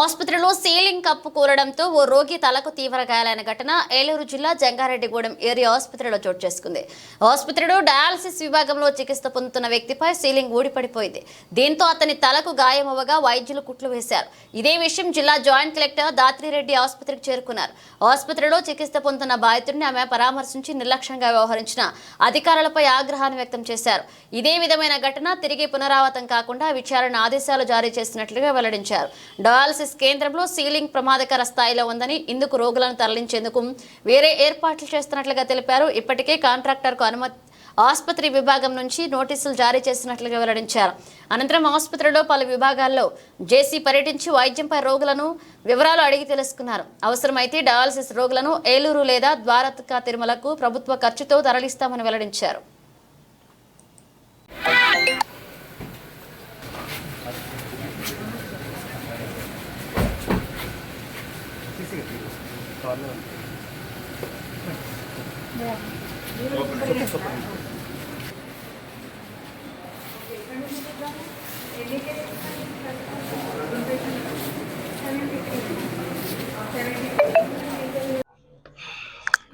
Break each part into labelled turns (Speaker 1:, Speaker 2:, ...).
Speaker 1: ఆసుపత్రిలో ceiling cup కూరడంతో ఓ రోగి తలకు తీవ్ర గాయాలైన ఘటన ఏలూరు జిల్లా జంగారెడ్డిగూడెం ఏరియా ఆసుపత్రిలో చోటు చేసుకుంది. ఆసుపత్రిలో డయాలసిస్ విభాగంలో చికిత్స పొందుతున్న వ్యక్తిపై సీలింగ్ ఊడిపడిపోయింది. దీంతో అతని తలకు గాయమవ్వగా వైద్యులు కుట్లు వేశారు. ఇదే విషయం జిల్లా జాయింట్ కలెక్టర్ దాత్రిరెడ్డి ఆసుపత్రికి చేరుకున్నారు. ఆసుపత్రిలో చికిత్స పొందుతున్న బాధితుడిని ఆమె పరామర్శించి నిర్లక్ష్యంగా వ్యవహరించిన అధికారులపై ఆగ్రహాన్ని వ్యక్తం చేశారు. ఇదే విధమైన ఘటన తిరిగి పునరావృతం కాకుండా విచారణ ఆదేశాలు జారీ చేసినట్లుగా వెల్లడించారు. డయాలసిస్ కేంద్రంలో సీలింగ్ ప్రమాదకర స్థాయిలో ఉందని ఇందుకు రోగులను తరలించేందుకు వేరే ఏర్పాట్లు చేస్తున్నట్లుగా తెలిపారు. ఇప్పటికే కాంట్రాక్టర్కు అనుమతి ఆసుపత్రి విభాగం నుంచి నోటీసులు జారీ చేసినట్లుగా వెల్లడించారు. అనంతరం ఆసుపత్రిలో పలు విభాగాల్లో జేసీ పర్యటించి వైద్యంపై రోగులను వివరాలు అడిగి తెలుసుకున్నారు. అవసరమైతే డయాలసిస్ రోగులను ఏలూరు లేదా ద్వారకా తిరుమలకు ప్రభుత్వ ఖర్చుతో తరలిస్తామని వెల్లడించారు.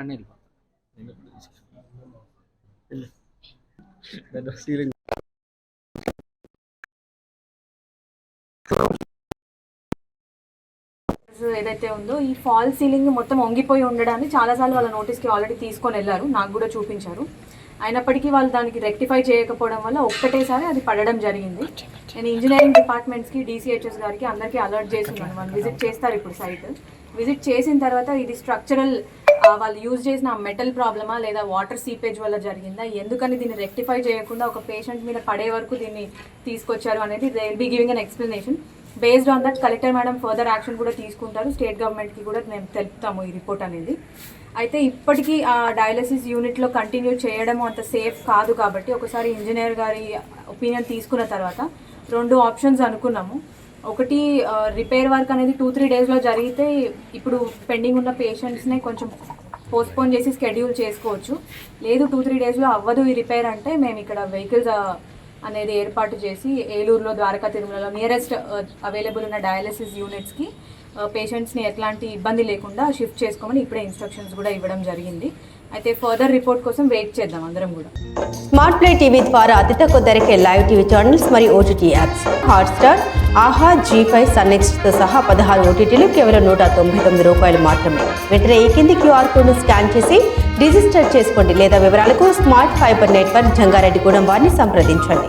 Speaker 2: అన్నీళ్ళు సీలింగ్
Speaker 3: ఏదైతే ఉందో ఈ ఫాల్ సీలింగ్ మొత్తం వంగిపోయి ఉండడాన్ని చాలాసార్లు వాళ్ళ నోటీస్కి ఆల్రెడీ తీసుకొని వెళ్ళారు. నాకు కూడా చూపించారు. అయినప్పటికీ వాళ్ళు దానికి రెక్టిఫై చేయకపోవడం వల్ల ఒక్కటేసారి అది పడడం జరిగింది. నేను ఇంజనీరింగ్ డిపార్ట్మెంట్స్కి డీసీహెచ్ఎస్ గారికి అందరికీ అలర్ట్ చేస్తున్నాను. వాళ్ళు విజిట్ చేస్తారు ఇప్పుడు సైట్. విజిట్ చేసిన తర్వాత ఇది స్ట్రక్చరల్ వాళ్ళు యూజ్ చేసిన మెటల్ ప్రాబ్లమా లేదా వాటర్ సీపేజ్ వల్ల జరిగిందా? ఎందుకని దీన్ని రెక్టిఫై చేయకుండా ఒక పేషెంట్ మీద పడే వరకు దీన్ని తీసుకొచ్చారు అనేది they will be giving an explanation. Based on that collector madam further action కూడా తీసుకుంటారు. స్టేట్ గవర్నమెంట్కి కూడా మేము తెలుపుతాము ఈ రిపోర్ట్ అనేది. అయితే ఇప్పటికీ ఆ డయాలసిస్ యూనిట్లో కంటిన్యూ చేయడం అంత సేఫ్ కాదు కాబట్టి ఒకసారి ఇంజనీర్ గారి ఒపీనియన్ తీసుకున్న తర్వాత రెండు ఆప్షన్స్ అనుకున్నాము. ఒకటి రిపేర్ వర్క్ అనేది టూ త్రీ డేస్లో జరిగితే ఇప్పుడు పెండింగ్ ఉన్న పేషెంట్స్నే కొంచెం పోస్ట్పోన్ చేసి స్కెడ్యూల్ చేసుకోవచ్చు. లేదు టూ త్రీ డేస్లో అవ్వదు ఈ రిపేర్ అంటే మేము ఇక్కడ వెహికల్స్ అనేది ఏర్పాటు చేసి ఏలూరులో ద్వారకా తిరుమలలో నియరెస్ట్ అవైలబుల్ uh, ఉన్న డయాలసిస్ యూనిట్స్కి పేషెంట్స్ని ఎట్లాంటి ఇబ్బంది లేకుండా షిఫ్ట్ చేసుకోమని ఇప్పుడే ఇన్స్ట్రక్షన్స్ కూడా ఇవ్వడం జరిగింది. అయితే ఫర్దర్ రిపోర్ట్ కోసం వెయిట్ చేద్దాం అందరం కూడా.
Speaker 4: స్మార్ట్ ప్లే టీవీ ద్వారా అతి తక్కువ ధరకే లైవ్ టీవీ ఛానల్స్ మరియు OTT apps Hotstar Aha Zee five సన్నెక్స్ట్తో సహా పదహారు ఓటీటీలు కేవలం నూట తొంభై తొమ్మిది రూపాయలు మాత్రమే. వెంటనే ఈ కింది క్యూఆర్ కోడ్ను స్కాన్ చేసి రిజిస్టర్ చేసుకోండి లేదా వివరాలకు స్మార్ట్ ఫైబర్ నెట్వర్క్ జంగారెడ్డిగూడెం వారిని సంప్రదించండి.